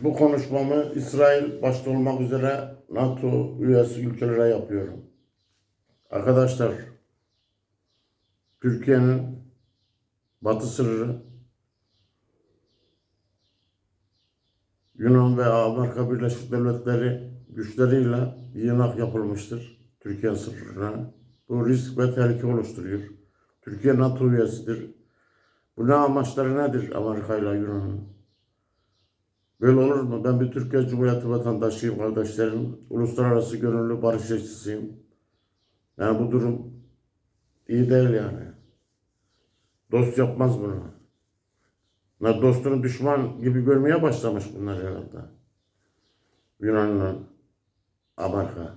Bu konuşmamı İsrail başta olmak üzere NATO üyesi ülkelere yapıyorum. Arkadaşlar, Türkiye'nin batı sınırı Yunan ve Amerika Birleşik Devletleri güçleriyle yığınak yapılmıştır Türkiye sınırına. Bu risk ve tehlike oluşturuyor. Türkiye NATO üyesidir. Bu ne amaçları nedir Amerika ile Yunan'ın? Böyle olur mu? Ben bir Türkiye Cumhuriyeti vatandaşıyım kardeşlerim. Uluslararası gönüllü barış elçisiyim. Yani bu durum iyi değil yani. Dost yapmaz bunu. Bunlar dostunu düşman gibi görmeye başlamış bunlar herhalde. Yunan'la Amerika.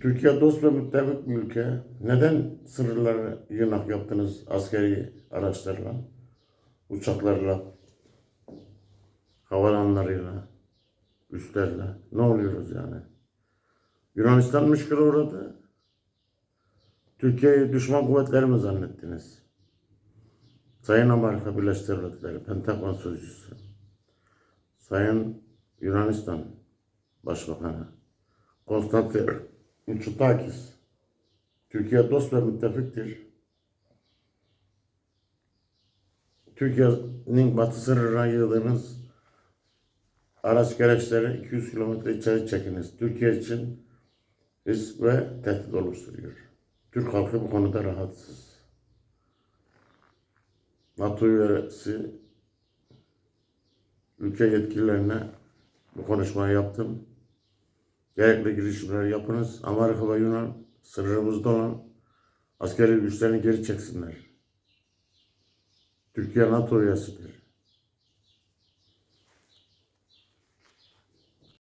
Türkiye dost ve müttefik bir ülke. Neden sınırları yığınak yaptınız askeri araçlarla, uçaklarla, havalanlarıyla, üslerle? Ne oluyoruz yani? Yunanistan müşküle uğradı. Türkiye'yi düşman kuvvetleri mi zannettiniz? Sayın Amerika Birleşik Devletleri, Pentagon Sözcüsü, Sayın Yunanistan Başbakanı, Konstantin Mitsotakis, Türkiye dost ve müttefiktir. Türkiye'nin batı sınırına yığdığınız araç gereçleri 200 kilometre içeri çekiniz. Türkiye için risk ve tehdit oluşturuyor. Türk halkı bu konuda rahatsız. NATO üyesi ülke yetkililerine bu konuşmayı yaptım. Gerekli girişimleri yapınız. Amerika ve Yunan sınırımızda olan askeri güçlerini geri çeksinler. Türkiye NATO üyesidir.